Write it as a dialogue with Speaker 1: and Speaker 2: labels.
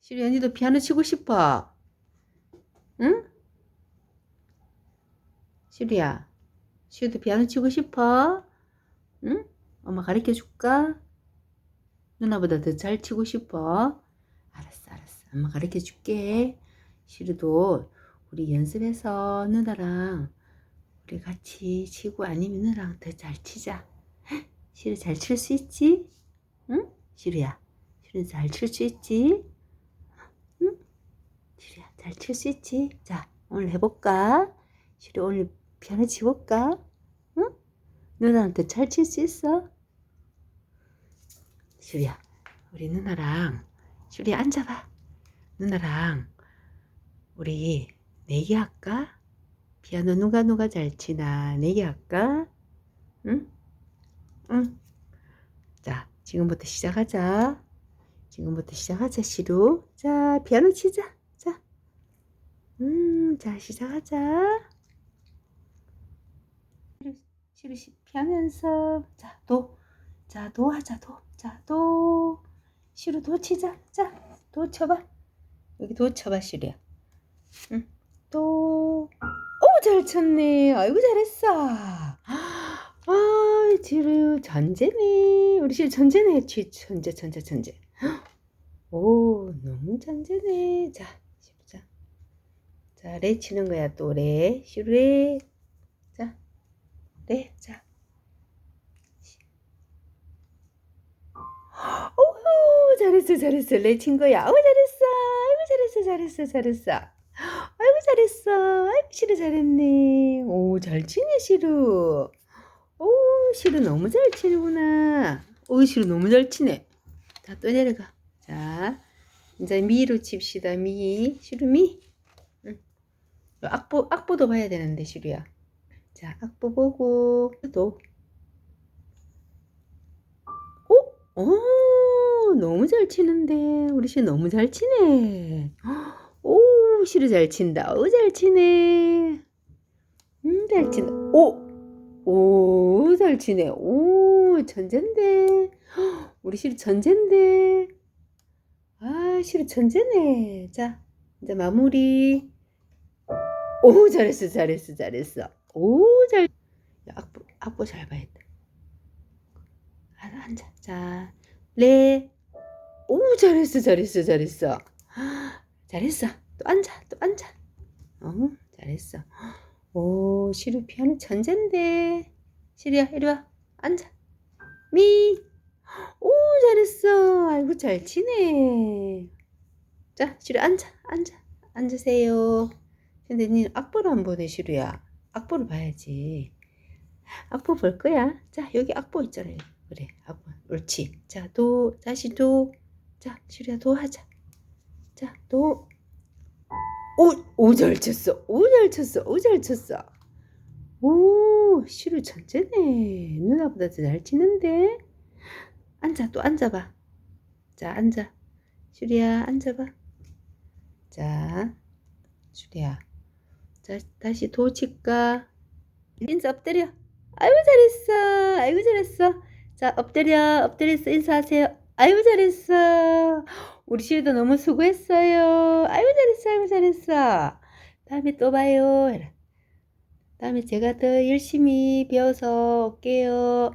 Speaker 1: 시리 언니도 피아노 치고 싶어. 응? 시리야, 시리도 피아노 치고 싶어? 응? 엄마 가르쳐 줄까? 누나보다 더 잘 치고 싶어? 알았어, 알았어. 엄마 가르쳐 줄게. 시리도 우리 연습해서 누나랑 우리 같이 치고 아니면 누나랑 더 잘 치자. 시리 잘칠 수 있지? 응? 시리야, 시리 잘칠 수 있지? 잘 칠 수 있지? 자, 오늘 해볼까? 시리 오늘 피아노 치볼까? 응? 누나한테 잘 칠 수 있어? 시리야, 우리 누나랑 시리 앉아봐. 누나랑 우리 내기 할까? 피아노 누가 누가 잘 치나 내기 할까? 응? 응. 자, 지금부터 시작하자. 지금부터 시작하자, 시루. 자, 피아노 치자. 자. 음, 자, 시작하자. 시루, 시루, 시, 피아노 연습. 자, 도. 자, 도 하자, 도. 자, 도. 시루, 도 치자. 자, 도 쳐봐. 여기 도 쳐봐, 시루야. 응. 도. 오, 잘 쳤네. 아이고, 잘했어. 아, 지루 전제네. 우리 시루 전제네. 쥐 전제, 전제, 전제. 오, 너무 전제네. 자. 자, 레 치는 거야, 또 레. 시루 레. 자, 레. 자. 오, 잘했어, 잘했어. 레 친 거야. 오, 잘했어. 아이고, 잘했어, 잘했어, 잘했어. 아이고, 잘했어. 아이고, 시루 잘했네. 오, 잘 치네, 시루. 오, 시루 너무 잘 치는구나. 오, 시루 너무 잘 치네. 자, 또 내려가. 자, 이제 미로 칩시다. 미. 시루 미. 응. 악보, 악보도 봐야 되는데, 시루야. 자, 악보 보고, 또. 오, 오, 너무 잘 치는데. 우리 시루 너무 잘 치네. 오, 시루 잘 친다. 오, 잘 치네. 음, 잘 친다. 오! 오, 잘 치네. 오. 헉, 우리 시루 천재인데. 아, 시루 천재네. 자, 이제 마무리. 오, 잘했어, 잘했어, 잘했어. 오, 잘. 야, 악보, 악보 잘 봐야 돼. 아, 앉아. 자, 레. 오, 잘했어, 잘했어, 잘했어. 아, 잘했어. 또 앉아, 또 앉아. 어, 잘했어. 오, 시루 피아노 천재인데. 시루야, 이리 와. 앉아. 미. 오, 잘했어. 아이고, 잘 치네. 자, 시루 앉아, 앉아. 앉으세요. 근데 니 악보를 안 보네, 시루야. 악보를 봐야지. 악보 볼 거야. 자, 여기 악보 있잖아요. 그래, 악보. 옳지. 자, 도, 다시 도. 자, 시루야, 도 하자. 자, 도. 오, 오, 잘 쳤어. 오, 잘 쳤어. 오, 잘 쳤어. 오, 시루 천재네. 누나보다 더 잘 치는데. 앉아, 또 앉아봐. 자, 앉아. 슈리야, 앉아봐. 자, 슈리야. 자, 다시 도 칠까? 인사 엎드려. 아이고, 잘했어. 아이고, 잘했어. 자, 엎드려. 엎드려서 인사하세요. 아이고, 잘했어. 우리 시우도 너무 수고했어요. 아이고 잘했어, 아이고 잘했어. 다음에 또 봐요. 다음에 제가 더 열심히 배워서 올게요.